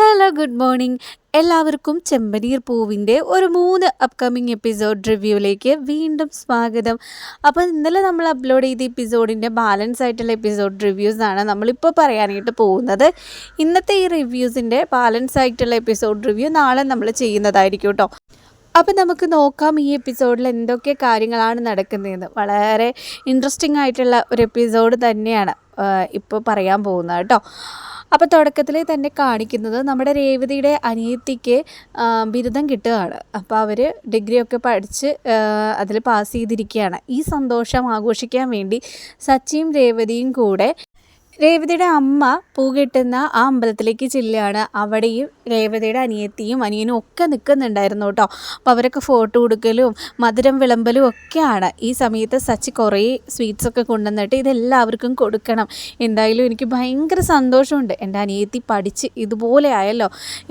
Hello good morning എല്ലാവർക്കും ചെമ്പനീർ പൂവിന്റെ ഒരു മൂന്ന് അപ്കമിങ് എപ്പിസോഡ് റിവ്യൂവിലേക്ക് വീണ്ടും സ്വാഗതം. അപ്പോൾ ഇന്നലെ നമ്മൾ അപ്ലോഡ് ചെയ്ത എപ്പിസോഡിന്റെ ബാലൻസ് ആയിട്ടുള്ള എപ്പിസോഡ് റിവ്യൂസ് ആണ് നമ്മളിപ്പോൾ പറയാനായിട്ട് പോകുന്നത്. ഇന്നത്തെ ഈ റിവ്യൂസിന്റെ ബാലൻസ് ആയിട്ടുള്ള എപ്പിസോഡ് റിവ്യൂ നാളെ നമ്മൾ ചെയ്യുന്നതായിരിക്കും കേട്ടോ. അപ്പം നമുക്ക് നോക്കാം ഈ എപ്പിസോഡിൽ എന്തൊക്കെ കാര്യങ്ങളാണ് നടക്കുന്നതെന്ന്. വളരെ ഇൻട്രസ്റ്റിംഗ് ആയിട്ടുള്ള ഒരു എപ്പിസോഡ് തന്നെയാണ് ഇപ്പോൾ പറയാൻ പോകുന്നത് കേട്ടോ. അപ്പോൾ തുടക്കത്തിൽ തന്നെ കാണിക്കുന്നത് നമ്മുടെ രേവതിയുടെ അനിയത്തിക്ക് ബിരുദം കിട്ടുകയാണ്. അപ്പോൾ അവർ ഡിഗ്രിയൊക്കെ പഠിച്ച് അതിൽ പാസ് ചെയ്തിരിക്കുകയാണ്. ഈ സന്തോഷം ആഘോഷിക്കാൻ വേണ്ടി സച്ചിയും രേവതിയും കൂടെ രേവതിയുടെ അമ്മ പൂ കെട്ടുന്ന ആ അമ്പലത്തിലേക്ക് ചെല്ലുകയാണ്. അവിടെയും രേവതിയുടെ അനിയത്തിയും അനിയനും ഒക്കെ നിൽക്കുന്നുണ്ടായിരുന്നു കേട്ടോ. അപ്പോൾ അവരൊക്കെ ഫോട്ടോ കൊടുക്കലും മധുരം വിളമ്പലും ഒക്കെയാണ്. ഈ സമയത്ത് സച്ചി കുറേ സ്വീറ്റ്സൊക്കെ കൊണ്ടുവന്നിട്ട് ഇതെല്ലാവർക്കും കൊടുക്കണം. എന്തായാലും എനിക്ക് ഭയങ്കര സന്തോഷമുണ്ട്. എന്റെ അനിയത്തി പഠിച്ച് ഇതുപോലെ ആയല്ലോ.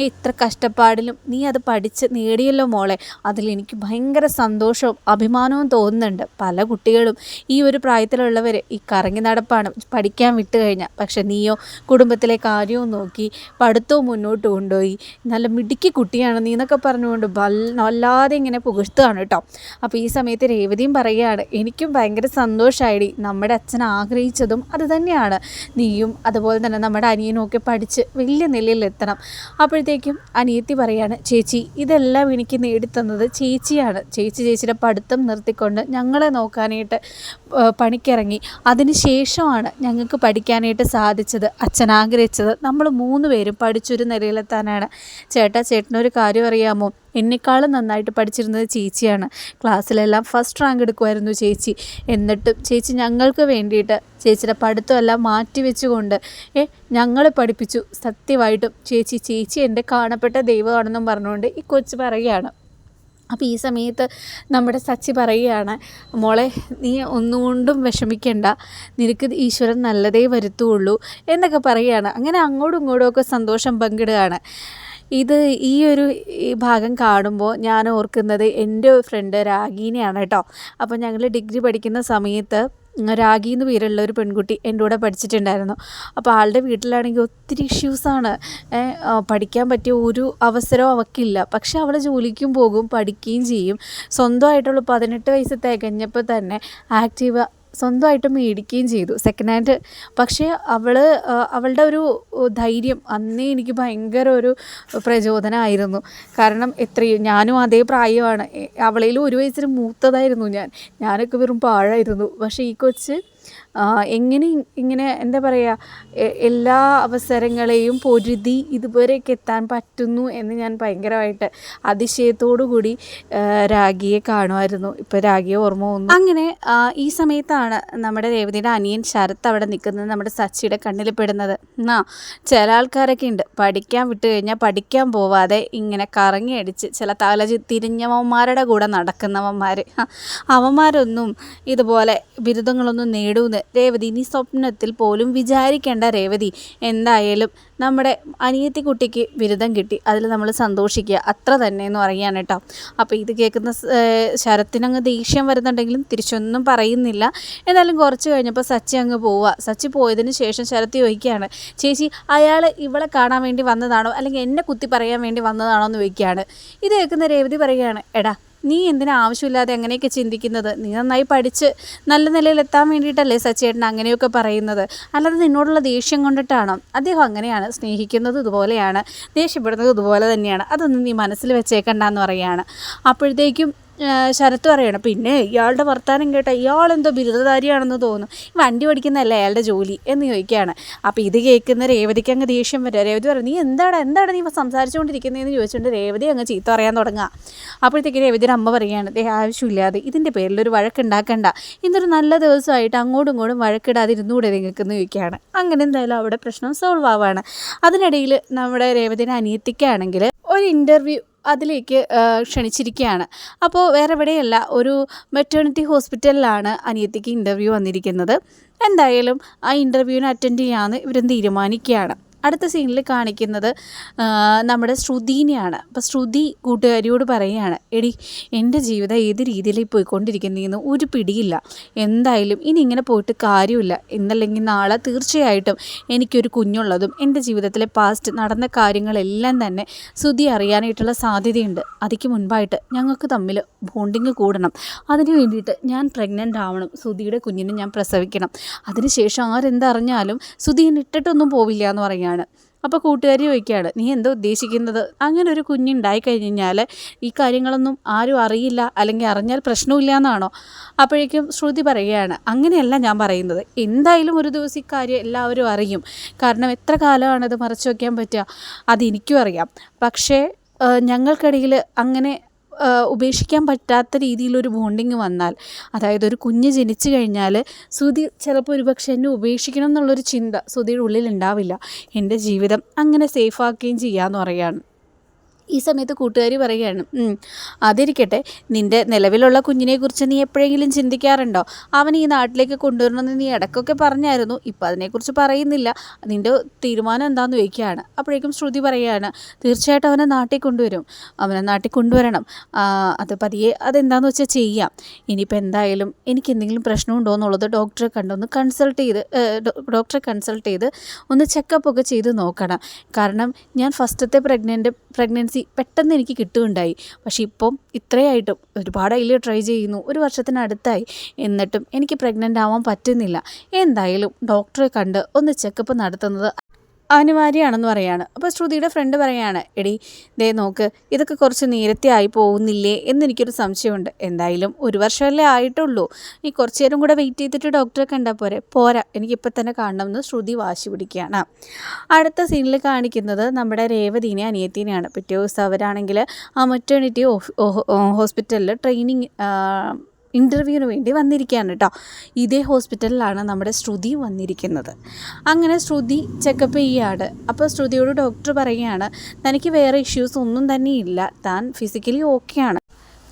ഇത്ര കഷ്ടപ്പാടിലും നീ അത് പഠിച്ച് നേടിയല്ലോ മോളെ. അതിൽ എനിക്ക് ഭയങ്കര സന്തോഷവും അഭിമാനവും തോന്നുന്നുണ്ട്. പല കുട്ടികളും ഈ ഒരു പ്രായത്തിലുള്ളവർ ഈ കറങ്ങി നടപ്പാണ് പഠിക്കാൻ വിട്ട് കഴിഞ്ഞാൽ പക്ഷെ നീയോ കുടുംബത്തിലെ കാര്യവും നോക്കി പഠിത്തവും മുന്നോട്ട് കൊണ്ടുപോയി. നല്ല മിടുക്കി കുട്ടിയാണ് നീ എന്നൊക്കെ പറഞ്ഞുകൊണ്ട് വല്ലാതെ ഇങ്ങനെ പുകഴ്ത്തുകയാണ് കേട്ടോ. അപ്പോൾ ഈ സമയത്ത് രേവതിയും പറയുകയാണ് എനിക്കും ഭയങ്കര സന്തോഷമായിടി നമ്മുടെ അച്ഛൻ ആഗ്രഹിച്ചതും അത് തന്നെയാണ്. നീയും അതുപോലെ തന്നെ നമ്മുടെ അനിയനും പഠിച്ച് വലിയ നിലയിലെത്തണം അപ്പോഴത്തേക്കും അനിയത്തി പറയാണ് ചേച്ചി ഇതെല്ലാം എനിക്ക് നേടിത്തന്നത് ചേച്ചിയാണ്. ചേച്ചി ചേച്ചിയുടെ പഠിത്തം നിർത്തിക്കൊണ്ട് ഞങ്ങളെ നോക്കാനായിട്ട് പണിക്കിറങ്ങി. അതിന് ശേഷമാണ് ഞങ്ങൾക്ക് പഠിക്കാനായിട്ട് സാധിച്ചത് അച്ഛൻ ആഗ്രഹിച്ചത്. നമ്മൾ മൂന്ന് പേരും പഠിച്ചൊരു നിലയിലെത്താനാണ്. ചേട്ടാ ചേട്ടനൊരു കാര്യം അറിയാമോ? എന്നെക്കാളും നന്നായിട്ട് പഠിച്ചിരുന്നത് ചേച്ചിയാണ്. ക്ലാസ്സിലെല്ലാം ഫസ്റ്റ് റാങ്ക് എടുക്കുമായിരുന്നു ചേച്ചി. എന്നിട്ടും ചേച്ചി ഞങ്ങൾക്ക് വേണ്ടിയിട്ട് ചേച്ചിയുടെ പഠിത്തമെല്ലാം മാറ്റി വെച്ചുകൊണ്ട് ഏ ഞങ്ങളെ പഠിപ്പിച്ചു. സത്യമായിട്ടും ചേച്ചി ചേച്ചി എന്റെ കാണപ്പെട്ട ദൈവമാണെന്നും പറഞ്ഞുകൊണ്ട് ഈ കൊച്ചു പറയുകയാണ്. അപ്പോൾ ഈ സമയത്ത് നമ്മുടെ സച്ചി പറയുകയാണ് മോളെ നീ ഒന്നുകൊണ്ടും വിഷമിക്കണ്ട. നിനക്ക് ഈശ്വരൻ നല്ലതേ വരുത്തുള്ളൂ എന്നൊക്കെ പറയുകയാണ്. അങ്ങനെ അങ്ങോട്ടും ഇങ്ങോട്ടും ഒക്കെ സന്തോഷം പങ്കിടുകയാണ്. ഇത് ഈ ഒരു ഈ ഭാഗം കാണുമ്പോൾ ഞാൻ ഓർക്കുന്നത് എന്റെ ഫ്രണ്ട് രാഗീനെയാണ് കേട്ടോ. അപ്പോൾ ഞങ്ങൾ ഡിഗ്രി പഠിക്കുന്ന സമയത്ത് രാഗി എന്ന് പേരുള്ള ഒരു പെൺകുട്ടി എന്റെ കൂടെ പഠിച്ചിട്ടുണ്ടായിരുന്നു. അപ്പോൾ ആളുടെ വീട്ടിലാണെങ്കിൽ ഒത്തിരി ഇഷ്യൂസാണ്. പഠിക്കാൻ പറ്റിയ ഒരു അവസരവും അവൾക്കില്ല. പക്ഷെ അവൾ ജോലിക്കും പോകും പഠിക്കുകയും ചെയ്യും. സ്വന്തമായിട്ടുള്ള പതിനെട്ട് വയസ്സ് തികഞ്ഞപ്പോൾ തന്നെ ആക്റ്റീവ സ്വന്തമായിട്ട് മേടിക്കുകയും ചെയ്തു. സെക്കൻഡ് ഹാൻഡ് പക്ഷേ അവൾ അവളുടെ ഒരു ധൈര്യം അന്നേ എനിക്ക് ഭയങ്കര ഒരു പ്രചോദനമായിരുന്നു കാരണം എത്രയും ഞാനും അതേ പ്രായമാണ്. അവളേലും ഒരു വയസ്സിന് മൂത്തതായിരുന്നു ഞാൻ. ഞാനൊക്കെ വെറും പാഴായിരുന്നു. പക്ഷേ ഈ കൊച്ച് എങ്ങനെ ഇങ്ങനെ എന്താ പറയുക എല്ലാ അവസരങ്ങളെയും പൊരുതി ഇതുവരെയൊക്കെ എത്താൻ പറ്റുന്നു എന്ന് ഞാൻ ഭയങ്കരമായിട്ട് അതിശയത്തോടു കൂടി രാഗിയെ കാണുമായിരുന്നു. ഇപ്പോൾ രാഗിയെ ഓർമ്മ വന്നു. അങ്ങനെ ഈ സമയത്താണ് നമ്മുടെ രേവതിയുടെ അനിയൻ ശരത്ത് അവിടെ നിൽക്കുന്നത് നമ്മുടെ സച്ചിയുടെ കണ്ണിൽ പെടുന്നത്. എന്നാ ചില ആൾക്കാരൊക്കെ ഉണ്ട്. പഠിക്കാൻ വിട്ട് കഴിഞ്ഞാൽ പഠിക്കാൻ പോവാതെ ഇങ്ങനെ കറങ്ങി അടിച്ച് ചില തല തിരിഞ്ഞവന്മാരുടെ കൂടെ നടക്കുന്നവന്മാർ അവന്മാരൊന്നും ഇതുപോലെ ബിരുദങ്ങളൊന്നും നേടൂന്ന് രേവതി നീ സ്വപ്നത്തിൽ പോലും വിചാരിക്കേണ്ട രേവതി. എന്തായാലും നമ്മുടെ അനിയത്തി കുട്ടിക്ക് ബിരുദം കിട്ടി. അതിൽ നമ്മൾ സന്തോഷിക്കുക. അത്ര തന്നെ എന്ന് പറയുകയാണ് കേട്ടോ. അപ്പോൾ ഇത് കേൾക്കുന്ന ശരത്തിനങ്ങ് ദേഷ്യം വരുന്നുണ്ടെങ്കിലും തിരിച്ചൊന്നും പറയുന്നില്ല. എന്നാലും കുറച്ച് കഴിഞ്ഞപ്പോൾ സച്ചി അങ്ങ് പോവുക. സച്ചി പോയതിന് ശേഷം ശരത്ത് ചോദിക്കുകയാണ് ചേച്ചി അയാൾ ഇവളെ കാണാൻ വേണ്ടി വന്നതാണോ? അല്ലെങ്കിൽ എന്നെ കുത്തി പറയാൻ വേണ്ടി വന്നതാണോ? എന്ന് ചോദിക്കുകയാണ്. ഇത് കേൾക്കുന്ന രേവതി പറയുകയാണ് എടാ നീ എന്തിനാ ആവശ്യമില്ലാതെ അങ്ങനെയൊക്കെ ചിന്തിക്കുന്നത്? നീ നന്നായി പഠിച്ച് നല്ല നിലയിൽ എത്താൻ വേണ്ടിയിട്ടല്ലേ സച്ചേട്ടൻ അങ്ങനെയൊക്കെ പറയുന്നത്. അല്ലാതെ നിന്നോടുള്ള ദേഷ്യം കൊണ്ടിട്ടാണോ? അദ്ദേഹം അങ്ങനെയാണ് സ്നേഹിക്കുന്നത് ഇതുപോലെയാണ് ദേഷ്യപ്പെടുന്നത് ഇതുപോലെ തന്നെയാണ്. അതൊന്നും നീ മനസ്സിൽ വെച്ചേക്കണ്ടെന്ന് പറയുകയാണ്. അപ്പോഴത്തേക്കും ശരത്ത് പറയണം പിന്നെ ഇയാളുടെ വർത്തമാനം കേട്ട ഇയാളെന്തോ ബിരുദധാരിയാണെന്ന് തോന്നുന്നു. വണ്ടി ഓടിക്കുന്നതല്ലേ അയാളുടെ ജോലി? എന്ന് ചോദിക്കുകയാണ്. അപ്പോൾ ഇത് കേൾക്കുന്ന രേവതിക്ക് അങ്ങ് ദേഷ്യം വരിക രേവതി പറയും നീ എന്താണ് എന്താണ് നീ സംസാരിച്ചുകൊണ്ടിരിക്കുന്നതെന്ന് ചോദിച്ചുകൊണ്ട് രേവതി അങ്ങ് ചീത്ത പറയാൻ തുടങ്ങുക. അപ്പോഴത്തേക്ക് രേവതിയുടെ അമ്മ പറയുകയാണ് ദേ ആവശ്യമില്ലാതെ ഇതിന്റെ പേരിൽ ഒരു വഴക്കുണ്ടാക്കണ്ട. ഇന്നൊരു നല്ല ദിവസമായിട്ട് അങ്ങോട്ടും ഇങ്ങോട്ടും വഴക്കിടാതെ ഇരുന്നുകൂടെ നിങ്ങൾക്ക് എന്ന് ചോദിക്കുകയാണ്. അങ്ങനെ എന്തായാലും അവിടെ പ്രശ്നം സോൾവ് ആവാണ്. അതിനിടയിൽ നമ്മുടെ രേവതിയുടെ അനിയത്തിക്കാണെങ്കിൽ ഒരു ഇന്റർവ്യൂ അതിലേക്ക് ക്ഷണിച്ചിരിക്കുകയാണ്. അപ്പോൾ വേറെ എവിടെയല്ല ഒരു മെറ്റേണിറ്റി ഹോസ്പിറ്റലിലാണ് അനിയത്തിക്ക് ഇന്റർവ്യൂ വന്നിരിക്കുന്നത്. എന്തായാലും ആ ഇന്റർവ്യൂവിന് അറ്റൻഡ് ചെയ്യാമെന്ന് ഇവരും തീരുമാനിക്കുകയാണ്. അടുത്ത സീനിൽ കാണിക്കുന്നത് നമ്മുടെ ശ്രുതിനെയാണ്. അപ്പോൾ ശ്രുതി കൂട്ടുകാരിയോട് പറയുകയാണ് എടി എന്റെ ജീവിതം ഏത് രീതിയിലേക്ക് പോയിക്കൊണ്ടിരിക്കുന്നതെന്ന് ഒരു പിടിയില്ല. എന്തായാലും ഇനി ഇങ്ങനെ പോയിട്ട് കാര്യമില്ല. ഇന്നല്ലെങ്കിൽ നാളെ തീർച്ചയായിട്ടും എനിക്കൊരു കുഞ്ഞുള്ളതും എന്റെ ജീവിതത്തിലെ പാസ്റ്റ് നടന്ന കാര്യങ്ങളെല്ലാം തന്നെ ശ്രുതി അറിയാനായിട്ടുള്ള സാധ്യതയുണ്ട്. അതിക്ക് മുൻപായിട്ട് ഞങ്ങൾക്ക് തമ്മിൽ ബോണ്ടിങ് കൂടണം. അതിന് വേണ്ടിയിട്ട് ഞാൻ പ്രഗ്നന്റ് ആവണം. ശ്രുതിയുടെ കുഞ്ഞിനെ ഞാൻ പ്രസവിക്കണം. അതിനുശേഷം ആരെന്തറിഞ്ഞാലും ശ്രുതി എന്നെ ഇട്ടിട്ടൊന്നും പോവില്ല എന്ന് പറയുകയാണ്. അപ്പോൾ കൂട്ടുകാരി ചോദിക്കുകയാണ് നീ എന്താ ഉദ്ദേശിക്കുന്നത്? അങ്ങനെ ഒരു കുഞ്ഞുണ്ടായി കഴിഞ്ഞാൽ ഈ കാര്യങ്ങളൊന്നും ആരും അറിയില്ല അല്ലെങ്കിൽ അറിഞ്ഞാൽ പ്രശ്നമില്ല എന്നാണോ? അപ്പോഴേക്കും ശ്രുതി പറയുകയാണ് അങ്ങനെയല്ല ഞാൻ പറയുന്നത്. എന്തായാലും ഒരു ദിവസം ഇക്കാര്യം എല്ലാവരും അറിയും. കാരണം എത്ര കാലമാണത് മറച്ചു വയ്ക്കാൻ പറ്റുക? അതെനിക്കും അറിയാം. പക്ഷേ ഞങ്ങൾക്കിടയിൽ അങ്ങനെ ഉപേക്ഷിക്കാൻ പറ്റാത്ത രീതിയിലൊരു ബോണ്ടിങ് വന്നാൽ അതായത് ഒരു കുഞ്ഞ് ജനിച്ചു കഴിഞ്ഞാൽ സുധി ചിലപ്പോൾ ഒരുപക്ഷെ എന്നെ ഉപേക്ഷിക്കണം എന്നുള്ളൊരു ചിന്ത സുധിയുടെ ഉള്ളിൽ ഉണ്ടാവില്ല. എന്റെ ജീവിതം അങ്ങനെ സേഫാക്കുകയും ചെയ്യാമെന്ന് പറയാണ് ഈ സമയത്ത് കൂട്ടുകാരി പറയുകയാണ് "ഉം, അതിരിക്കട്ടെ. നിന്റെ നിലവിലുള്ള കുഞ്ഞിനെക്കുറിച്ച് നീ എപ്പോഴെങ്കിലും ചിന്തിക്കാറുണ്ടോ? അവൻ ഈ നാട്ടിലേക്ക് കൊണ്ടുവരണമെന്ന് നീ ഇടയ്ക്കൊക്കെ പറഞ്ഞായിരുന്നു. ഇപ്പം അതിനെക്കുറിച്ച് പറയുന്നില്ല. നിന്റെ തീരുമാനം എന്താണെന്ന് ചോദിക്കുകയാണ്. അപ്പോഴേക്കും ശ്രുതി പറയുകയാണ് തീർച്ചയായിട്ടും അവനെ നാട്ടിൽ കൊണ്ടുവരും. അവനെ നാട്ടിൽ കൊണ്ടുവരണം. അത് പതിയെ അതെന്താണെന്ന് വെച്ചാൽ ചെയ്യാം. ഇനിയിപ്പോൾ എന്തായാലും എനിക്ക് എന്തെങ്കിലും പ്രശ്നമുണ്ടോ എന്നുള്ളത് ഡോക്ടറെ കണ്ടൊന്ന് കൺസൾട്ട് ചെയ്ത് ഡോക്ടറെ കൺസൾട്ട് ചെയ്ത് ഒന്ന് ചെക്കപ്പ് ഒക്കെ ചെയ്ത് നോക്കണം. കാരണം ഞാൻ ഫസ്റ്റത്തെ പ്രഗ്നന്റ് പ്രഗ്നൻസി പെട്ടെന്ന് എനിക്ക് കിട്ടുകയുണ്ടായി. പക്ഷേ ഇപ്പം ഇത്രയായിട്ടും ഒരുപാട് അതിൽ ട്രൈ ചെയ്യുന്നു. ഒരു വർഷത്തിനടുത്തായി എന്നിട്ടും എനിക്ക് പ്രഗ്നന്റ് ആവാൻ പറ്റുന്നില്ല. എന്തായാലും ഡോക്ടറെ കണ്ട് ഒന്ന് ചെക്കപ്പ് നടത്തുന്നത് അനിവാര്യമാണെന്ന് പറയാണ്. അപ്പോൾ ശ്രുതിയുടെ ഫ്രണ്ട് പറയാണ് എടി ദേ നോക്ക് ഇതൊക്കെ കുറച്ച് നേരത്തെ ആയി പോകുന്നില്ലേ എന്നെനിക്കൊരു സംശയമുണ്ട്. എന്തായാലും ഒരു വർഷമല്ലേ ആയിട്ടുള്ളൂ. നീ കുറച്ച് നേരം കൂടെ വെയിറ്റ് ചെയ്തിട്ട് ഡോക്ടറെ കണ്ടാൽ പോരെ. പോരാ എനിക്കിപ്പോൾ തന്നെ കാണണമെന്ന് ശ്രുതി വാശി പിടിക്കുകയാണ്. അടുത്ത സീനിൽ കാണിക്കുന്നത് നമ്മുടെ രേവതീനെ അനിയത്തിനെയാണ്. പിറ്റേ ദിവസം അവരാണെങ്കിൽ ആ മെറ്റേണിറ്റി ഹോസ്പിറ്റലിൽ ട്രെയിനിങ് ഇന്റർവ്യൂവിന് വേണ്ടി വന്നിരിക്കുകയാണ് കേട്ടോ ഇതേ ഹോസ്പിറ്റലിലാണ് നമ്മുടെ ശ്രുതി വന്നിരിക്കുന്നത്. അങ്ങനെ ശ്രുതി ചെക്കപ്പ് ചെയ്യുകയാണ് അപ്പോൾ ശ്രുതിയോട് ഡോക്ടർ പറയുകയാണ് തനിക്ക് വേറെ ഇഷ്യൂസ് ഒന്നും തന്നെ ഇല്ല താൻ ഫിസിക്കലി ഓക്കെയാണ്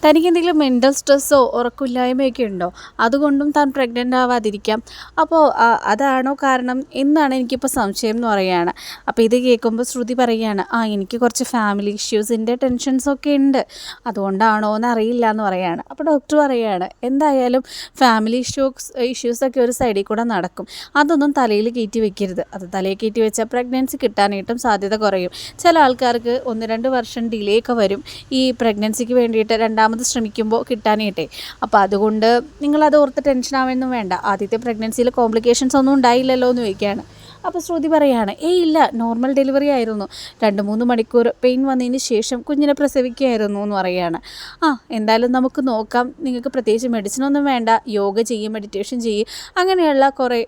തനിക്ക് എന്തെങ്കിലും മെന്റൽ സ്ട്രെസ്സോ ഉറക്കമില്ലായ്മയൊക്കെ ഉണ്ടോ? അതുകൊണ്ടും താൻ പ്രഗ്നന്റ് ആവാതിരിക്കാം. അപ്പോൾ അതാണോ കാരണം എന്നാണ് എനിക്കിപ്പോൾ സംശയം എന്ന് പറയുകയാണ്. അപ്പോൾ ഇത് കേൾക്കുമ്പോൾ ശ്രുതി പറയുകയാണ് ആ എനിക്ക് കുറച്ച് ഫാമിലി ഇഷ്യൂസിന്റെ ടെൻഷൻസൊക്കെ ഉണ്ട്. അതുകൊണ്ടാണോ എന്ന് അറിയില്ല എന്ന് പറയുകയാണ്. അപ്പോൾ ഡോക്ടർ പറയുകയാണ് എന്തായാലും ഫാമിലി ഇഷ്യൂസ് ഇഷ്യൂസൊക്കെ ഒരു സൈഡിൽ കൂടെ നടക്കും. അതൊന്നും തലയിൽ കയറ്റി വെക്കരുത്. അത് തലയിൽ കയറ്റി വെച്ചാൽ പ്രഗ്നൻസി കിട്ടാനായിട്ടും സാധ്യത കുറയും. ചില ആൾക്കാർക്ക് ഒന്ന് രണ്ട് വർഷം ഡിലേ ഒക്കെ വരും. ഈ പ്രഗ്നൻസിക്ക് വേണ്ടിയിട്ട് രണ്ടാമത് ശ്രമിക്കുമ്പോൾ കിട്ടാനായിട്ടേ. അപ്പോൾ അതുകൊണ്ട് നിങ്ങളത് ഓർത്ത് ടെൻഷൻ ആവുമെന്നും വേണ്ട. ആദ്യത്തെ പ്രഗ്നൻസിയിൽ കോംപ്ലിക്കേഷൻസ് ഒന്നും ഉണ്ടായില്ലല്ലോ എന്ന് ചോദിക്കുകയാണ്. അപ്പോൾ ശ്രുതി പറയാണ് ഏയ് ഇല്ല നോർമൽ ഡെലിവറി ആയിരുന്നു. രണ്ട് മൂന്ന് മണിക്കൂർ പെയിൻ വന്നതിന് ശേഷം കുഞ്ഞിനെ പ്രസവിക്കുകയായിരുന്നു എന്ന് പറയുകയാണ്. ആ എന്തായാലും നമുക്ക് നോക്കാം. നിങ്ങൾക്ക് പ്രത്യേകിച്ച് മെഡിസിൻ ഒന്നും വേണ്ട. യോഗ ചെയ്യും മെഡിറ്റേഷൻ ചെയ്യും. അങ്ങനെയുള്ള കുറേ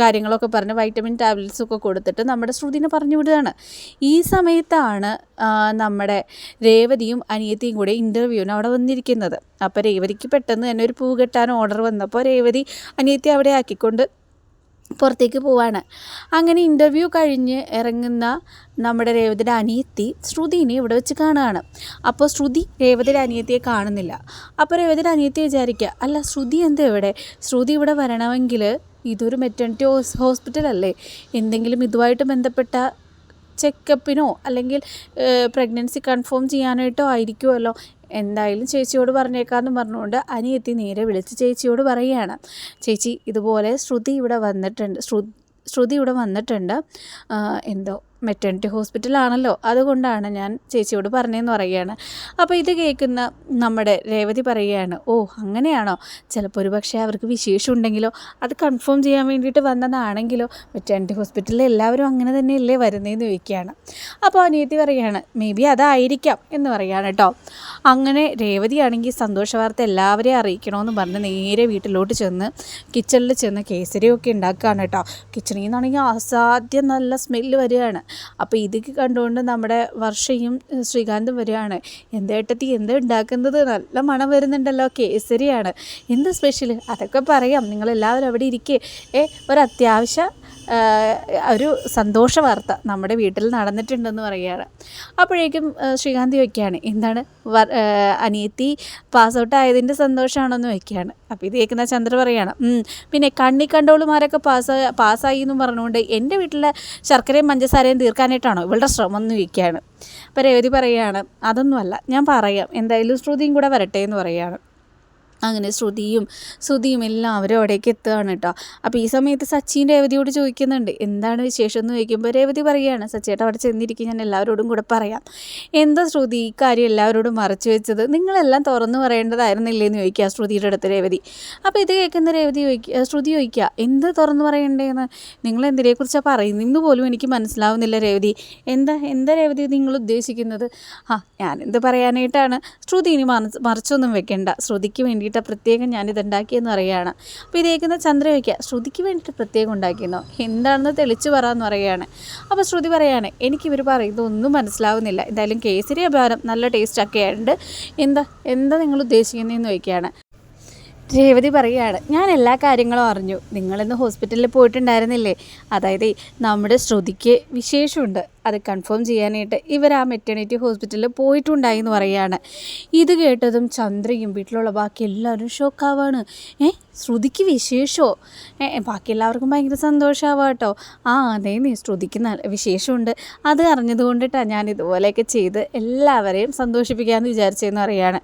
കാര്യങ്ങളൊക്കെ പറഞ്ഞ് വൈറ്റമിൻ ടാബ്ലറ്റ്സ് ഒക്കെ കൊടുത്തിട്ട് നമ്മുടെ ശ്രുതിനെ പറഞ്ഞു വിടുകയാണ്. ഈ സമയത്താണ് നമ്മുടെ രേവതിയും അനിയത്തിയും കൂടെ ഇന്റർവ്യൂവിന് അവിടെ വന്നിരിക്കുന്നത്. അപ്പോൾ രേവതിക്ക് പെട്ടെന്ന് തന്നെ ഒരു പൂ കെട്ടാൻ ഓർഡർ വന്നപ്പോൾ രേവതി അനിയത്തി അവിടെ ആക്കിക്കൊണ്ട് പുറത്തേക്ക് പോവാണ്. അങ്ങനെ ഇന്റർവ്യൂ കഴിഞ്ഞ് ഇറങ്ങുന്ന നമ്മുടെ രേവതിയുടെ അനിയത്തി ശ്രുതിനെ ഇവിടെ വെച്ച് കാണുകയാണ്. അപ്പോൾ ശ്രുതി രേവതിയുടെ അനിയത്തിയെ കാണുന്നില്ല. അപ്പോൾ രേവതിയുടെ അനിയത്തി വിചാരിക്കുക അല്ല ശ്രുതി എന്താ ഇവിടെ? ശ്രുതി ഇവിടെ വരണമെങ്കിൽ ഇതൊരു മെറ്റേണിറ്റി ഹോസ് ഹോസ്പിറ്റലല്ലേ എന്തെങ്കിലും ഇതുമായിട്ട് ബന്ധപ്പെട്ട ചെക്കപ്പിനോ അല്ലെങ്കിൽ പ്രഗ്നൻസി കൺഫേം ചെയ്യാനായിട്ടോ ആയിരിക്കുമല്ലോ എന്തായാലും ചേച്ചിയോട് പറഞ്ഞേക്കാമെന്ന് പറഞ്ഞുകൊണ്ട് അനിയത്തി നേരെ വിളിച്ച് ചേച്ചിയോട് പറയുകയാണ്. ചേച്ചി ഇതുപോലെ ശ്രുതി ഇവിടെ വന്നിട്ടുണ്ട്. ശ്രു ശ്രുതി ഇവിടെ വന്നിട്ടുണ്ട്. എന്തോ മെറ്റേണിറ്റി ഹോസ്പിറ്റലാണല്ലോ അതുകൊണ്ടാണ് ഞാൻ ചേച്ചിയോട് പറഞ്ഞതെന്ന് പറയുകയാണ്. അപ്പോൾ ഇത് കേൾക്കുന്ന നമ്മുടെ രേവതി പറയുകയാണ് ഓ അങ്ങനെയാണോ? ചിലപ്പോൾ ഒരു പക്ഷേ അവർക്ക് വിശേഷം ഉണ്ടെങ്കിലോ അത് കൺഫേം ചെയ്യാൻ വേണ്ടിയിട്ട് വന്നതാണെങ്കിലോ മെറ്റേണിറ്റി ഹോസ്പിറ്റലിൽ എല്ലാവരും അങ്ങനെ തന്നെയല്ലേ വരുന്നതെന്ന് ചോദിക്കുകയാണ്. അപ്പോൾ അനിയത്തി പറയുകയാണ് മേ ബി അതായിരിക്കാം എന്ന് പറയുകയാണ് കേട്ടോ. അങ്ങനെ രേവതിയാണെങ്കിൽ സന്തോഷ വാർത്ത എല്ലാവരെയും അറിയിക്കണമെന്ന് പറഞ്ഞ് നേരെ വീട്ടിലോട്ട് ചെന്ന് കിച്ചണിൽ ചെന്ന് കേസരിയൊക്കെ ഉണ്ടാക്കുകയാണ് കേട്ടോ. കിച്ചണിൽ നിന്നാണെങ്കിൽ അസാധ്യം നല്ല സ്മെല്ല് വരികയാണ്. അപ്പോൾ ഇത് കണ്ടുകൊണ്ട് നമ്മുടെ വർഷയും ശ്രീകാന്തും വരികയാണ്. എന്തേട്ടത്തി എന്ത് ഉണ്ടാക്കുന്നത്? നല്ല മണം വരുന്നുണ്ടല്ലോ കേസരിയാണ്. എന്ത് സ്പെഷ്യൽ അതൊക്കെ പറയാം. നിങ്ങളെല്ലാവരും അവിടെ ഇരിക്കേ. ഏ ഒരു അത്യാവശ്യ ഒരു സന്തോഷ വാർത്ത നമ്മുടെ വീട്ടിൽ നടന്നിട്ടുണ്ടെന്ന് പറയുകയാണ്. അപ്പോഴേക്കും ശ്രീകാന്തി വയ്ക്കുകയാണ് എന്താണ്? അനിയത്തി പാസ് ഔട്ട് ആയതിന്റെ സന്തോഷമാണെന്ന് വയ്ക്കുകയാണ് അപ്പോൾ ഇത് കേൾക്കുന്ന ചന്ദ്ര പറയുകയാണ് പിന്നെ കണ്ണി കണ്ടോളുമാരൊക്കെ പാസ് പാസ്സായി എന്നും പറഞ്ഞുകൊണ്ട് എന്റെ വീട്ടിലെ ശർക്കരയും പഞ്ചസാരയും തീർക്കാനായിട്ടാണോ ഇവളുടെ ശ്രമം എന്ന് വയ്ക്കുകയാണ് അപ്പോൾ രേവതി പറയുകയാണ് അതൊന്നുമല്ല ഞാൻ പറയാം എന്തായാലും ശ്രുതിയും കൂടെ വരട്ടെ എന്ന് പറയുകയാണ്. അങ്ങനെ ശ്രുതിയും ശ്രുതിയും എല്ലാവരും അവിടേക്ക് എത്തുകയാണ് കേട്ടോ. അപ്പോൾ ഈ സമയത്ത് സച്ചിൻ രേവതിയോട് ചോദിക്കുന്നുണ്ട് എന്താണ് വിശേഷം? എന്ന് ചോദിക്കുമ്പോൾ രേവതി പറയുകയാണ് സച്ചിയേട്ട അവിടെ ചെന്നിരിക്കും ഞാൻ എല്ലാവരോടും കൂടെ പറയാം. എന്താ ശ്രുതി ഈ കാര്യം എല്ലാവരോടും മറച്ചു വെച്ചത്? നിങ്ങളെല്ലാം തുറന്നു പറയേണ്ടതായിരുന്നില്ലേ എന്ന് ചോദിക്കുക ശ്രുതിയുടെ അടുത്ത് രേവതി. അപ്പോൾ ഇത് കേൾക്കുന്ന രേവതി ചോദിക്കുക ശ്രുതി ചോദിക്കുക എന്ത് തുറന്നു പറയണ്ടേന്ന്? നിങ്ങൾ എന്തിനെക്കുറിച്ചാണ് പറയുന്നത് പോലും എനിക്ക് മനസ്സിലാവുന്നില്ല രേവതി. എന്താ എന്താ രേവതി നിങ്ങൾ ഉദ്ദേശിക്കുന്നത്? ആ ഞാനെന്ത് പറയാനായിട്ടാണ്? ശ്രുതി ഇനി മറച്ചൊന്നും വെക്കേണ്ട. ശ്രുതിക്ക് വേണ്ടി വേണ്ടിയിട്ട് പ്രത്യേകം ഞാനിത് ഉണ്ടാക്കിയെന്ന് പറയുകയാണ്. അപ്പോൾ ഇതേക്കുന്ന ചന്ദ്ര വയ്ക്കുക ശ്രുതിക്ക് വേണ്ടിയിട്ട് പ്രത്യേകം ഉണ്ടാക്കിയെന്നോ? എന്താണെന്ന് തെളിച്ചു പറയാന്ന് പറയുകയാണ്. അപ്പോൾ ശ്രുതി പറയുകയാണ് എനിക്കിവർ പറയുന്നത് ഒന്നും മനസ്സിലാവുന്നില്ല. എന്തായാലും കേസരി അപാരം നല്ല ടേസ്റ്റൊക്കെ ഉണ്ട് എന്താ എന്താ നിങ്ങൾ ഉദ്ദേശിക്കുന്നതെന്ന് ചോദിക്കുകയാണ്. രേവതി പറയുകയാണ് ഞാൻ എല്ലാ കാര്യങ്ങളും അറിഞ്ഞു. നിങ്ങളിന്ന് ഹോസ്പിറ്റലിൽ പോയിട്ടുണ്ടായിരുന്നില്ലേ? അതായത് നമ്മുടെ ശ്രുതിക്ക് വിശേഷമുണ്ട്. അത് കൺഫേം ചെയ്യാനായിട്ട് ഇവർ ആ മെറ്റേണിറ്റി ഹോസ്പിറ്റലിൽ പോയിട്ടുണ്ടായി എന്ന് പറയുകയാണ്. ഇത് കേട്ടതും ചന്ദ്രയും വീട്ടിലുള്ള ബാക്കി എല്ലാവരും ഷോക്കാവാണ് ഏ ശ്രുതിക്ക് വിശേഷമോ ബാക്കി എല്ലാവർക്കും ഭയങ്കര സന്തോഷമാവാം കേട്ടോ ആ അതെ നീ ശ്രുതിക്ക് നല്ല വിശേഷമുണ്ട്. അത് അറിഞ്ഞതുകൊണ്ടിട്ടാണ് ഞാൻ ഇതുപോലെയൊക്കെ ചെയ്ത് എല്ലാവരെയും സന്തോഷിപ്പിക്കാമെന്ന് വിചാരിച്ചതെന്ന് അറിയാണ്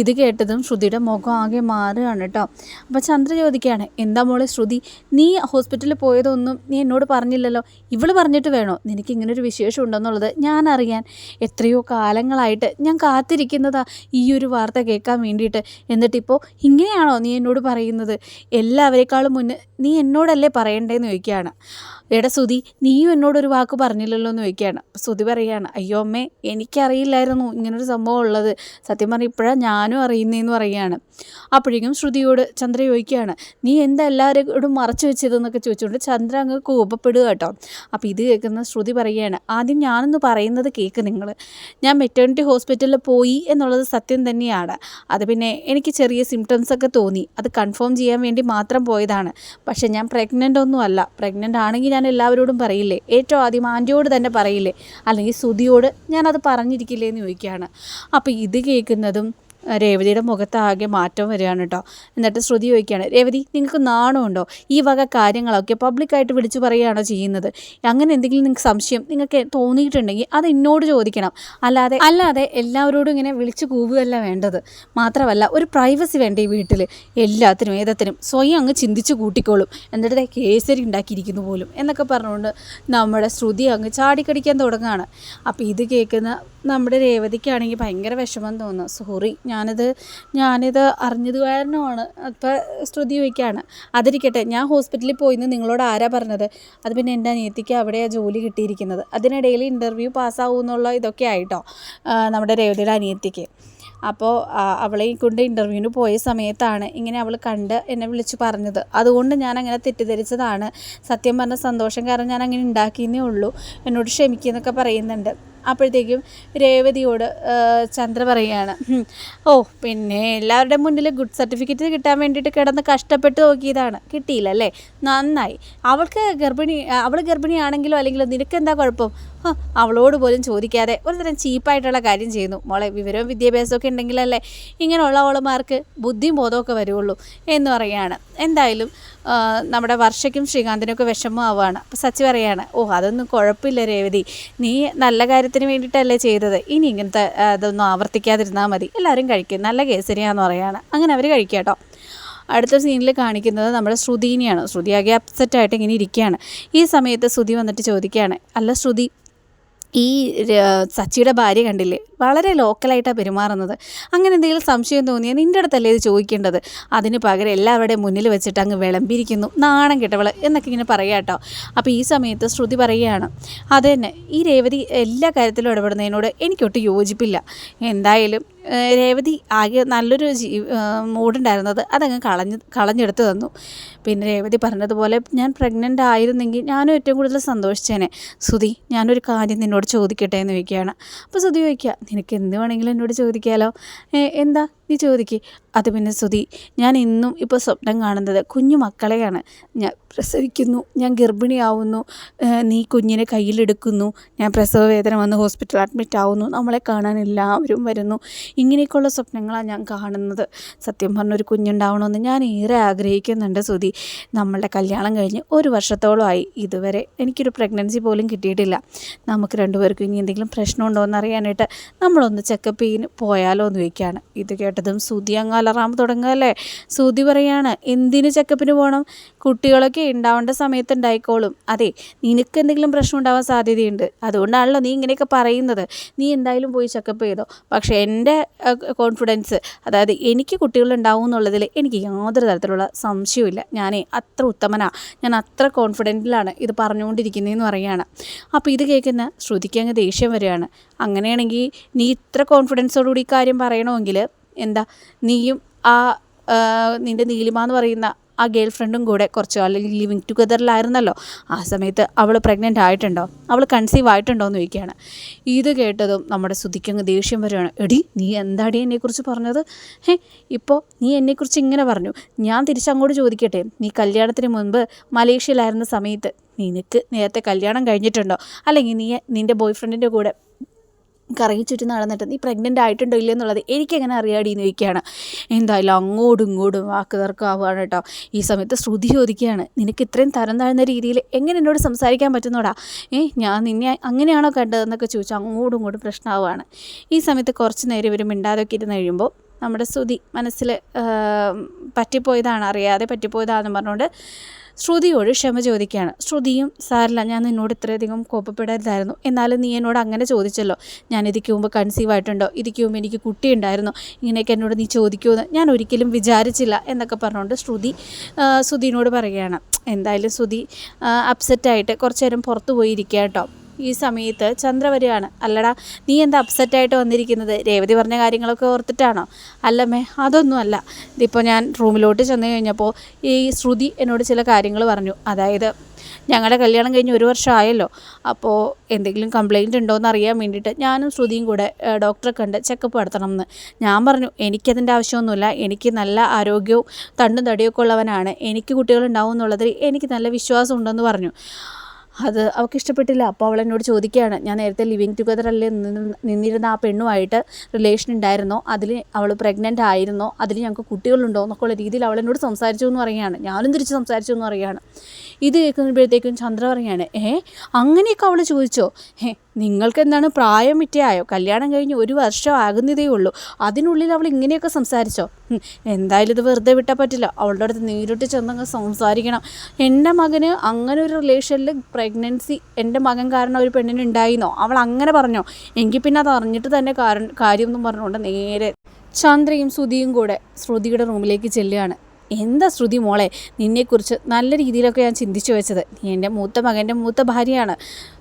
ഇത് കേട്ടതും ശ്രുതിയുടെ മുഖം ആകെ മാറുകയാണ് കേട്ടോ അപ്പോൾ ചന്ദ്ര ചോദിക്കുകയാണ് എന്താ മോളെ ശ്രുതി? നീ ഹോസ്പിറ്റലിൽ പോയതൊന്നും നീ എന്നോട് പറഞ്ഞില്ലല്ലോ? ഇവൾ പറഞ്ഞിട്ട് വേണോ? നിനക്ക് ഇങ്ങനൊരു വിശേഷം വിശേഷം ഉണ്ടെന്നുള്ളത് ഞാൻ അറിയാൻ എത്രയോ കാലങ്ങളായിട്ട് ഞാൻ കാത്തിരിക്കുന്നതാ ഈ ഒരു വാർത്ത കേൾക്കാൻ വേണ്ടിയിട്ട്. എന്നിട്ടിപ്പോൾ ഇങ്ങനെയാണോ നീ എന്നോട് പറയുന്നത്? എല്ലാവരെക്കാളും മുന്നേ നീ എന്നോടല്ലേ പറയണ്ടേന്ന് ചോദിക്കുകയാണ്. എടാ സുതി നീയും എന്നോടൊരു വാക്ക് പറഞ്ഞില്ലല്ലോ എന്ന് ചോദിക്കുകയാണ്. സുതി പറയുകയാണ് അയ്യോ അമ്മേ എനിക്കറിയില്ലായിരുന്നു ഇങ്ങനൊരു സംഭവം ഉള്ളത്. സത്യം പറഞ്ഞാൽ ഇപ്പോഴാണ് ഞാനും അറിയുന്നതെന്ന് പറയുകയാണ്. അപ്പോഴേക്കും ശ്രുതിയോട് ചന്ദ്ര ചോദിക്കുകയാണ് നീ എന്താ എല്ലാവരോടും മറച്ചു വെച്ചതെന്നൊക്കെ ചോദിച്ചുകൊണ്ട് ചന്ദ്ര അങ്ങ് കോപപ്പെടുക കേട്ടോ. അപ്പോൾ ഇത് കേൾക്കുന്ന ശ്രുതി പറയുകയാണ് ആദ്യം ഞാനൊന്ന് പറയുന്നത് കേൾക്ക് നിങ്ങൾ ഞാൻ മെറ്റേണിറ്റി ഹോസ്പിറ്റലിൽ പോയി എന്നുള്ളത് സത്യം തന്നെയാണ്. അത് പിന്നെ എനിക്ക് ചെറിയ സിംറ്റംസ് ഒക്കെ തോന്നി. അത് കൺഫേം ചെയ്യാൻ വേണ്ടി മാത്രം പോയതാണ്. പക്ഷേ ഞാൻ പ്രഗ്നന്റ് ഒന്നും അല്ല. പ്രഗ്നന്റ് ആണെങ്കിൽ ഞാൻ എല്ലാവരോടും പറയില്ലേ? ഏറ്റവും ആദ്യം ആന്റിയോട് തന്നെ പറയില്ലേ? അല്ലെങ്കിൽ സുതിയോട് ഞാനത് പറഞ്ഞിരിക്കില്ലേ എന്ന് ചോദിക്കുകയാണ്. അപ്പോൾ ഇത് കേൾക്കുന്നതും രേവതിയുടെ മുഖത്താകെ മാറ്റം വരികയാണ് കേട്ടോ. എന്നിട്ട് ശ്രുതി ചോദിക്കുകയാണ് രേവതി നിങ്ങൾക്ക് നാണമുണ്ടോ? ഈ വക കാര്യങ്ങളൊക്കെ പബ്ലിക്കായിട്ട് വിളിച്ചു പറയുകയാണോ ചെയ്യുന്നത്? അങ്ങനെ എന്തെങ്കിലും നിങ്ങൾക്ക് സംശയം നിങ്ങൾക്ക് തോന്നിയിട്ടുണ്ടെങ്കിൽ അത് എന്നോട് ചോദിക്കണം. അല്ലാതെ അല്ലാതെ എല്ലാവരോടും ഇങ്ങനെ വിളിച്ചു കൂവുകയല്ല വേണ്ടത്. മാത്രമല്ല ഒരു പ്രൈവസി വേണ്ട ഈ വീട്ടിൽ എല്ലാത്തിനും ഏതത്തിനും സ്വയം അങ്ങ് ചിന്തിച്ച് കൂട്ടിക്കോളും. എന്നിട്ട് കേസരി ഉണ്ടാക്കിയിരിക്കുന്നു പോലും എന്നൊക്കെ പറഞ്ഞുകൊണ്ട് നമ്മുടെ ശ്രുതി അങ്ങ് ചാടിക്കടിക്കാൻ തുടങ്ങുകയാണ്. അപ്പോൾ ഇത് കേൾക്കുന്ന നമ്മുടെ രേവതിക്കാണെങ്കിൽ ഭയങ്കര വിഷമം തോന്നുന്നു. സോറി ഞാനിത് ഞാനിത് അറിഞ്ഞത് കാരണമാണ് അപ്പോൾ ശ്രുതി ചോദിക്കുകയാണ്. അതിരിക്കട്ടെ ഞാൻ ഹോസ്പിറ്റലിൽ പോയിന്ന് നിങ്ങളോട് ആരാ പറഞ്ഞത്? അത് പിന്നെ എന്റെ അനിയത്തിക്ക് അവിടെയാണ് ജോലി കിട്ടിയിരിക്കുന്നത്. അതിനിടയിൽ ഇന്റർവ്യൂ പാസ്സാവുമെന്നുള്ള ഇതൊക്കെ ആയിട്ടോ നമ്മുടെ രേവതിയുടെ അനിയത്തിക്ക്. അപ്പോൾ അവളെ കൊണ്ട് ഇന്റർവ്യൂവിന് പോയ സമയത്താണ് ഇങ്ങനെ അവൾ കണ്ട് എന്നെ വിളിച്ച് പറഞ്ഞത്. അതുകൊണ്ട് ഞാൻ അങ്ങനെ തെറ്റിദ്ധരിച്ചതാണ്. സത്യം പറഞ്ഞ സന്തോഷം കാരണം ഞാൻ അങ്ങനെ ഉണ്ടാക്കിയെന്നേ ഉള്ളൂ. എന്നോട് ക്ഷമിക്കുന്നൊക്കെ പറയുന്നുണ്ട്. അപ്പോഴത്തേക്കും രേവതിയോട് ചന്ദ്ര പറയുകയാണ് ഓ പിന്നെ എല്ലാവരുടെ മുന്നിൽ ഗുഡ് സർട്ടിഫിക്കറ്റ് കിട്ടാൻ വേണ്ടിയിട്ട് കിടന്ന് കഷ്ടപ്പെട്ട് നോക്കിയതാണ്. കിട്ടിയില്ല അല്ലേ നന്നായി. അവൾക്ക് ഗർഭിണി അവൾ ഗർഭിണിയാണെങ്കിലോ അല്ലെങ്കിൽ നിനക്ക് എന്താ കുഴപ്പം അവളോട് പോലും ചോദിക്കാതെ ഒരുതരം ചീപ്പായിട്ടുള്ള കാര്യം ചെയ്യുന്നു. മോളെ വിവരവും വിദ്യാഭ്യാസമൊക്കെ ഉണ്ടെങ്കിലല്ലേ ഇങ്ങനെയുള്ള അവളമാർക്ക് ബുദ്ധിയും ബോധമൊക്കെ വരുള്ളൂ എന്ന് പറയുകയാണ്. എന്തായാലും നമ്മുടെ വർഷയ്ക്കും ശ്രീകാന്തിനൊക്കെ വിഷമമാവുകയാണ്. അപ്പോൾ സച്ചി പറയാണ് ഓ അതൊന്നും കുഴപ്പമില്ല രേവതി. നീ നല്ല കാര്യത്തിന് വേണ്ടിയിട്ടല്ലേ ചെയ്തത്. ഇനി ഇങ്ങനത്തെ അതൊന്നും ആവർത്തിക്കാതിരുന്നാൽ മതി. എല്ലാവരും കഴിക്കും. നല്ല കേസരിയാന്ന് പറയാണ്. അങ്ങനെ അവർ കഴിക്കുക കേട്ടോ. അടുത്ത സീനിൽ കാണിക്കുന്നത് നമ്മുടെ ശ്രുതിനെയാണ്. ശ്രുതി ആകെ അപ്സെറ്റായിട്ട് ഇങ്ങനെ ഇരിക്കുകയാണ്. ഈ സമയത്ത് ശ്രുതി വന്നിട്ട് ചോദിക്കുകയാണ്. അല്ല ശ്രുതി ഈ സച്ചിയുടെ ഭാര്യ കണ്ടില്ലേ? വളരെ ലോക്കലായിട്ടാണ് പെരുമാറുന്നത്. അങ്ങനെ എന്തെങ്കിലും സംശയം തോന്നിയാൽ നിന്റെ അടുത്തല്ലേ ഇത് ചോദിക്കേണ്ടത്? അതിന് പകരം എല്ലാവരുടെയും മുന്നിൽ വെച്ചിട്ട് അങ്ങ് വിളമ്പിരിക്കുന്നു നാണം കെട്ടവൾ എന്നൊക്കെ ഇങ്ങനെ പറയാം കേട്ടോ. അപ്പോൾ ഈ സമയത്ത് ശ്രുതി പറയുകയാണ് അത് തന്നെ. ഈ രേവതി എല്ലാ കാര്യത്തിലും ഇടപെടുന്നതിനോട് എനിക്കൊട്ട് യോജിപ്പില്ല. എന്തായാലും രേവതി ആകെ നല്ലൊരു ജീ മൂഡുണ്ടായിരുന്നത് അതങ്ങ് കളഞ്ഞ് കളഞ്ഞെടുത്ത് തന്നു. പിന്നെ രേവതി പറഞ്ഞതുപോലെ ഞാൻ പ്രഗ്നന്റ് ആയിരുന്നെങ്കിൽ ഞാനും ഏറ്റവും കൂടുതൽ സന്തോഷിച്ചേനെ. സുധി ഞാനൊരു കാര്യം നിന്നോട് ചോദിക്കട്ടെ എന്ന് ചോദിക്കുകയാണ്. അപ്പോൾ സുധി ചോദിക്കുക നിനക്ക് എന്ത് വേണമെങ്കിലും എന്നോട് ചോദിക്കാമല്ലോ എന്താ? നീ ചോദിക്ക്. അത് പിന്നെ സുധി ഞാൻ ഇന്നും ഇപ്പോൾ സ്വപ്നം കാണുന്നത് കുഞ്ഞു മക്കളെയാണ്. ഞാൻ പ്രസവിക്കുന്നു ഞാൻ ഗർഭിണിയാവുന്നു നീ കുഞ്ഞിനെ കയ്യിലെടുക്കുന്നു ഞാൻ പ്രസവ വേദന വന്ന് ഹോസ്പിറ്റലിൽ അഡ്മിറ്റ് ആവുന്നു നമ്മളെ കാണാൻ എല്ലാവരും വരുന്നു. ഇങ്ങനെയൊക്കെയുള്ള സ്വപ്നങ്ങളാണ് ഞാൻ കാണുന്നത്. സത്യം പറഞ്ഞൊരു കുഞ്ഞുണ്ടാവണമെന്ന് ഞാൻ ഏറെ ആഗ്രഹിക്കുന്നുണ്ട് സുധി നമ്മളുടെ കല്യാണം കഴിഞ്ഞ് ഒരു വർഷത്തോളമായി ഇതുവരെ എനിക്കൊരു പ്രഗ്നൻസി പോലും കിട്ടിയിട്ടില്ല. നമുക്ക് രണ്ടുപേർക്കും ഇനി എന്തെങ്കിലും പ്രശ്നമുണ്ടോ എന്ന് അറിയാനായിട്ട് നമ്മളൊന്ന് ചെക്കപ്പ് ചെയ്യാൻ പോയാലോ എന്ന് ചോദിക്കുകയാണ് ഇത് കേട്ടതും സൂതി അങ്ങ് അലറാൻ തുടങ്ങുകയല്ലേ സൂതി പറയാണ് എന്തിന് ചെക്കപ്പിന് പോകണം കുട്ടികളൊക്കെ ഉണ്ടാവേണ്ട സമയത്ത് ഉണ്ടായിക്കോളും. അതെ നിനക്ക് എന്തെങ്കിലും പ്രശ്നം ഉണ്ടാവാൻ സാധ്യതയുണ്ട്. അതുകൊണ്ടാണല്ലോ നീ ഇങ്ങനെയൊക്കെ പറയുന്നത്. നീ എന്തായാലും പോയി ചെക്കപ്പ് ചെയ്തോ? പക്ഷേ എന്റെ കോൺഫിഡൻസ് അതായത് എനിക്ക് കുട്ടികൾ ഉണ്ടാവും എന്നുള്ളതിൽ എനിക്ക് യാതൊരു തരത്തിലുള്ള സംശയമില്ല ഞാനേ അത്ര ഉത്തമനാ. ഞാൻ അത്ര കോൺഫിഡന്റിലാണ് ഇത് പറഞ്ഞുകൊണ്ടിരിക്കുന്നതെന്ന് പറയുകയാണ്. അപ്പോൾ ഇത് കേൾക്കുന്ന ശ്രുതിക്ക് അങ്ങ് ദേഷ്യം വരികയാണ്. അങ്ങനെയാണെങ്കിൽ നീ ഇത്ര കോൺഫിഡൻസോടുകൂടി കാര്യം പറയണമെങ്കിൽ എന്താ നീയും ആ നിന്റെ നീലിമ എന്ന് പറയുന്ന ആ ഗേൾ ഫ്രണ്ടും കൂടെ കുറച്ച് അല്ലെങ്കിൽ ലിവിങ് ടുഗദറിലായിരുന്നല്ലോ ആ സമയത്ത് അവൾ പ്രഗ്നന്റ് ആയിട്ടുണ്ടോ? അവൾ കൺസീവ് ആയിട്ടുണ്ടോ എന്ന് ചോദിക്കുകയാണ്. ഇത് കേട്ടതും നമ്മുടെ ശ്രുതിക്കങ്ങ് ദേഷ്യം വരികയാണ്. എടി നീ എന്താടി എന്നെക്കുറിച്ച് പറഞ്ഞത്? ഹേ ഇപ്പോൾ നീ എന്നെക്കുറിച്ച് ഇങ്ങനെ പറഞ്ഞു. ഞാൻ തിരിച്ചങ്ങോട്ട് ചോദിക്കട്ടെ? നീ കല്യാണത്തിന് മുൻപ് മലേഷ്യയിലായിരുന്ന സമയത്ത് നിനക്ക് നേരത്തെ കല്യാണം കഴിഞ്ഞിട്ടുണ്ടോ? അല്ലെങ്കിൽ നീ നിന്റെ ബോയ് ഫ്രണ്ടിന്റെ കൂടെ കറങ്ങി ചുറ്റി നടന്നിട്ട് നീ പ്രഗ്നന്റ് ആയിട്ടുണ്ടോ ഇല്ലയോ എന്നുള്ളത് എനിക്കെങ്ങനെ അറിയാടി എന്ന് ചോദിക്കുകയാണ്. എന്തായാലും അങ്ങോട്ടും ഇങ്ങോട്ടും വാക്ക് തർക്കമാവുകയാണ് കേട്ടോ. ഈ സമയത്ത് ശ്രുതി ചോദിക്കുകയാണ് നിനക്ക് ഇത്രയും തരം താഴ്ന്ന രീതിയിൽ എങ്ങനെ എന്നോട് സംസാരിക്കാൻ പറ്റുന്നോടാ? ഏ ഞാൻ നിന്നെ അങ്ങനെയാണോ കണ്ടതെന്നൊക്കെ ചോദിച്ചു അങ്ങോട്ടും ഇങ്ങോട്ടും പ്രശ്നമാവുകയാണ്. ഈ സമയത്ത് കുറച്ച് നേരം ഇവർ മിണ്ടാതൊക്കെ ഇരുന്ന് കഴിയുമ്പോൾ നമ്മുടെ ശ്രുതി മനസ്സിൽ പറ്റിപ്പോയതാണ് അറിയാതെ പറ്റിപ്പോയതാണെന്ന് പറഞ്ഞുകൊണ്ട് ശ്രുതിയോട് ക്ഷമ ചോദിക്കുകയാണ് ശ്രുതിയും സാറില്ല ഞാൻ നിന്നോട് ഇത്രയധികം കോപ്പപ്പെടരുതായിരുന്നു എന്നാലും നീ എന്നോട് അങ്ങനെ ചോദിച്ചല്ലോ. ഞാൻ ഇതിക്ക് മുമ്പ് കൺസീവ് ആയിട്ടുണ്ടോ? ഇതിക്ക് മുമ്പ് എനിക്ക് കുട്ടിയുണ്ടായിരുന്നു ഇങ്ങനെയൊക്കെ എന്നോട് നീ ചോദിക്കുമെന്ന് ഞാൻ ഒരിക്കലും വിചാരിച്ചില്ല എന്നൊക്കെ പറഞ്ഞുകൊണ്ട് ശ്രുതി ശ്രുതിനോട് പറയുകയാണ്. എന്തായാലും ശ്രുതി അപ്സെറ്റായിട്ട് കുറച്ച് നേരം പുറത്ത് പോയിരിക്കുക കേട്ടോ ഈ സമയത്ത് ചന്ദ്ര വരികയാണ് അല്ലടാ നീ എന്താ അപ്സെറ്റായിട്ട് വന്നിരിക്കുന്നത്? രേവതി പറഞ്ഞ കാര്യങ്ങളൊക്കെ ഓർത്തിട്ടാണോ? അല്ലമ്മേ അതൊന്നുമല്ല. ഇതിപ്പോൾ ഞാൻ റൂമിലോട്ട് ചെന്ന് കഴിഞ്ഞപ്പോൾ ഈ ശ്രുതി എന്നോട് ചില കാര്യങ്ങൾ പറഞ്ഞു. അതായത് ഞങ്ങളുടെ കല്യാണം കഴിഞ്ഞ് ഒരു വർഷം ആയല്ലോ അപ്പോൾ എന്തെങ്കിലും കംപ്ലയിന്റ് ഉണ്ടോ എന്ന് അറിയാൻ വേണ്ടിയിട്ട് ഞാനും ശ്രുതിയും കൂടെ ഡോക്ടറെ കണ്ട് ചെക്കപ്പ് നടത്തണം എന്ന് ഞാൻ പറഞ്ഞു എനിക്കതിന്റെ ആവശ്യമൊന്നുമില്ല. എനിക്ക് നല്ല ആരോഗ്യവും തണ്ടും തടിയൊക്കെ ഉള്ളവനാണ്. എനിക്ക് കുട്ടികളുണ്ടാവും എന്നുള്ളതിൽ എനിക്ക് നല്ല വിശ്വാസം ഉണ്ടെന്ന് പറഞ്ഞു. അത് അവൾക്ക് ഇഷ്ടപ്പെട്ടില്ല അപ്പോൾ അവൾ എന്നോട് ചോദിക്കുകയാണ് ഞാൻ നേരത്തെ ലിവിങ് ടുഗദർ അല്ലേ നിന്ന് നിന്നിരുന്ന ആ പെണ്ണുമായിട്ട് റിലേഷൻ ഉണ്ടായിരുന്നോ അതിൽ അവൾ പ്രഗ്നന്റ് ആയിരുന്നോ? അതിൽ ഞങ്ങൾക്ക് കുട്ടികളുണ്ടോ? എന്നൊക്കെ ഉള്ള രീതിയിൽ അവൾ എന്നോട് സംസാരിച്ചു എന്ന് പറയുകയാണ്. ഞാനും തിരിച്ച് സംസാരിച്ചു എന്ന് പറയുകയാണ്. ഇത് കേൾക്കുമ്പോഴത്തേക്കും ചന്ദ്ര പറയാണ് ഏ അങ്ങനെയൊക്കെ അവൾ ചോദിച്ചോ? ഏ നിങ്ങൾക്ക് എന്താണ് പ്രായം വിറ്റയായോ? കല്യാണം കഴിഞ്ഞ് ഒരു വർഷം ആകുന്നതേ ഉള്ളൂ. അതിനുള്ളിൽ അവൾ ഇങ്ങനെയൊക്കെ സംസാരിച്ചോ? എന്തായാലും ഇത് വെറുതെ വിട്ടാൽ പറ്റില്ല. അവളുടെ അടുത്ത് നേരിട്ട് ചെന്നങ്ങ് സംസാരിക്കണം. എന്റെ മകന് അങ്ങനെ ഒരു റിലേഷനിൽ പ്രഗ്നൻസി എന്റെ മകൻ കാരണം ഒരു പെണ്ണിന് ഉണ്ടായിരുന്നോ അവൾ അങ്ങനെ പറഞ്ഞോ? എങ്കിൽ പിന്നെ അത് അറിഞ്ഞിട്ട് തന്നെ കാര്യം എന്നും പറഞ്ഞുകൊണ്ട് നേരെ ചന്ദ്രയും ശ്രുതിയും കൂടെ ശ്രുതിയുടെ റൂമിലേക്ക് ചെല്ലുകയാണ്. എന്താ ശ്രുതി മോളെ നിന്നെക്കുറിച്ച് നല്ല രീതിയിലൊക്കെ ഞാൻ ചിന്തിച്ചു വെച്ചത്. നീ എന്റെ മൂത്ത മകന്റെ മൂത്ത ഭാര്യയാണ്.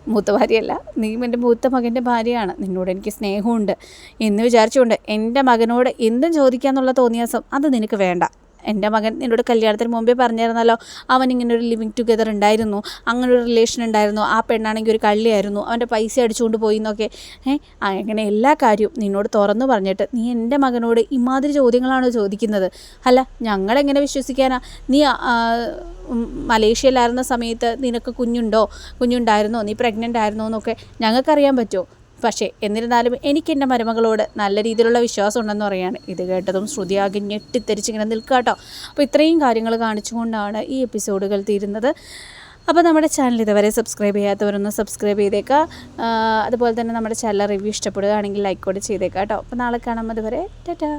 മൂത്ത ഭാര്യയല്ല നീ എന്റെ മൂത്ത മകന്റെ ഭാര്യയാണ്. നിന്നോട് എനിക്ക് സ്നേഹമുണ്ട്. എന്ന് വിചാരിച്ചുകൊണ്ട് എന്റെ മകനോട് എന്തും ചോദിക്കാമെന്നുള്ള തോന്നിയാസം അത് നിനക്ക് വേണ്ട. എന്റെ മകൻ എന്നോട് കല്യാണത്തിന് മുമ്പേ പറഞ്ഞിരുന്നല്ലോ അവൻ ഇങ്ങനെ ഒരു ലിവിങ് ടുഗദർ ഉണ്ടായിരുന്നു അങ്ങനെ ഒരു റിലേഷൻ ഉണ്ടായിരുന്നു ആ പെണ്ണാണെങ്കിൽ ഒരു കള്ളിയായിരുന്നു അവന്റെ പൈസ അടിച്ചുകൊണ്ട് പോയി എന്നൊക്കെ ഏഹ് അങ്ങനെ എല്ലാ കാര്യവും നിന്നോട് തുറന്നു പറഞ്ഞിട്ട് നീ എന്റെ മകനോട് ഇമാതിരി ചോദ്യങ്ങളാണോ ചോദിക്കുന്നത്? അല്ല ഞങ്ങളെങ്ങനെ വിശ്വസിക്കാനാ? നീ മലേഷ്യയിലായിരുന്ന സമയത്ത് നിനക്ക് കുഞ്ഞുണ്ടോ? കുഞ്ഞുണ്ടായിരുന്നോ? നീ പ്രഗ്നന്റ് ആയിരുന്നോ എന്നൊക്കെ ഞങ്ങൾക്കറിയാൻ പറ്റുമോ? പക്ഷേ എന്നിരുന്നാലും എനിക്ക് എന്റെ മരുമകളോട് നല്ല രീതിയിലുള്ള വിശ്വാസം ഉണ്ടെന്ന് പറയാണ്. ഇത് കേട്ടതും ശ്രുതി ആകെ ഞെട്ടിത്തെരിച്ചിങ്ങനെ നിൽക്കുക കേട്ടോ അപ്പോൾ ഇത്രയും കാര്യങ്ങൾ കാണിച്ചുകൊണ്ടാണ് ഈ എപ്പിസോഡുകൾ തീരുന്നത്. അപ്പോൾ നമ്മുടെ ചാനൽ ഇതുവരെ സബ്സ്ക്രൈബ് ചെയ്യാത്തവരൊന്ന് സബ്സ്ക്രൈബ് ചെയ്തേക്കുക അതുപോലെ തന്നെ നമ്മുടെ ചാനൽ റിവ്യൂ ഇഷ്ടപ്പെടുകയാണെങ്കിൽ ലൈക്ക് കൂടെ ചെയ്തേക്കാം കേട്ടോ. അപ്പോൾ നാളെ കാണാം അതുവരെ. ടാറ്റാ.